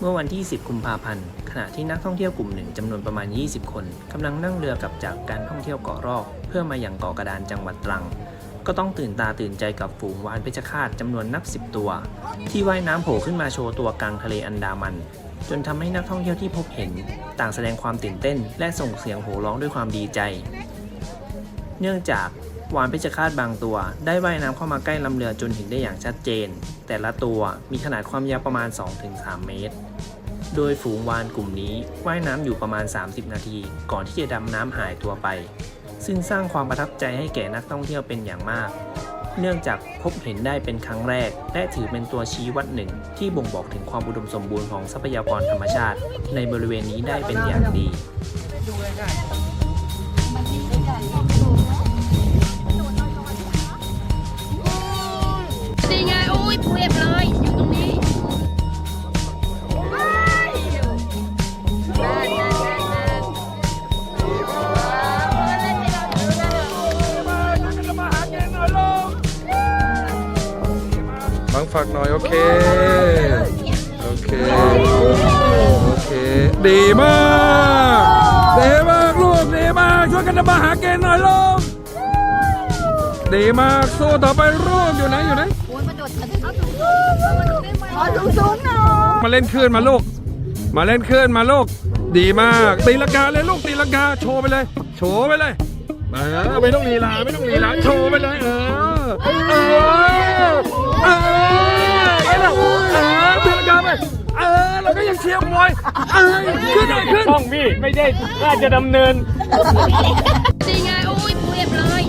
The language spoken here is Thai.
เมื่อวันที่ 10 กุมภาพันธ์ ขณะที่นักท่องเที่ยวกลุ่มหนึ่งจำนวนประมาณ 20 คนกำลังนั่งเรือกลับจากการท่องเที่ยวเกาะรอก เพื่อมาอย่างเกาะกระดานจังหวัดตรัง ก็ต้องตื่นตาตื่นใจกับฝูงวานเพชรฆาตจำนวนนับ 10 ตัว ที่ว่ายน้ำโผล่ขึ้นมาโชว์ตัวกลางทะเลอันดามัน จนทำให้นักท่องเที่ยวที่พบเห็น ต่างแสดงความตื่นเต้น และส่งเสียงโห่ร้องด้วยความดีใจ เนื่องจาก วานเพชรฆาตบางตัว ได้ว่ายน้ำเข้ามาใกล้ลำเรือจนเห็นได้อย่างชัดเจน แต่ละตัวมีขนาดความยาวประมาณ 2-3 เมตร โดยฝูงวานกลุ่มนี้ว่ายน้ำอยู่ประมาณ 30 นาที ก่อนที่จะดำน้ำหายตัวไป ซึ่งสร้างความประทับใจให้แก่นักท่องเที่ยวเป็นอย่างมาก เนื่องจากพบเห็นได้เป็นครั้งแรก และถือเป็นตัวชี้วัดหนึ่ง ที่บ่งบอกถึงความอุดมสมบูรณ์ของทรัพยากรธรรมชาติ ในบริเวณนี้ได้เป็นอย่างดี บังฝากหน่อย โอเค โอเค โอเค ดีมากดีมากลูกดีมากช่วยกันทำมาหาเกณฑ์หน่อยลูกดีมากสู้ต่อไปลูกอยู่ไหนอยู่ไหนโอ้ยมาโดดเอาสูงเอาสูงสูงหน่อยมาเล่นคลื่นมาลูก มาเล่นคลื่นมาลูก ดีมากตีลังกาเลยลูกตีลังกาโชว์ไปเลย โชว์ไปเลยเออไม่ต้องลีลาไม่ต้องลีลาโชว์ไปเลยเออเออเอ แล้ก็ยังเชียร์มวยขึ้นขึ้น ช่องพี่ไม่ได้น่าจะดำเนิน ดีไงโอ้ยเรียบร้อย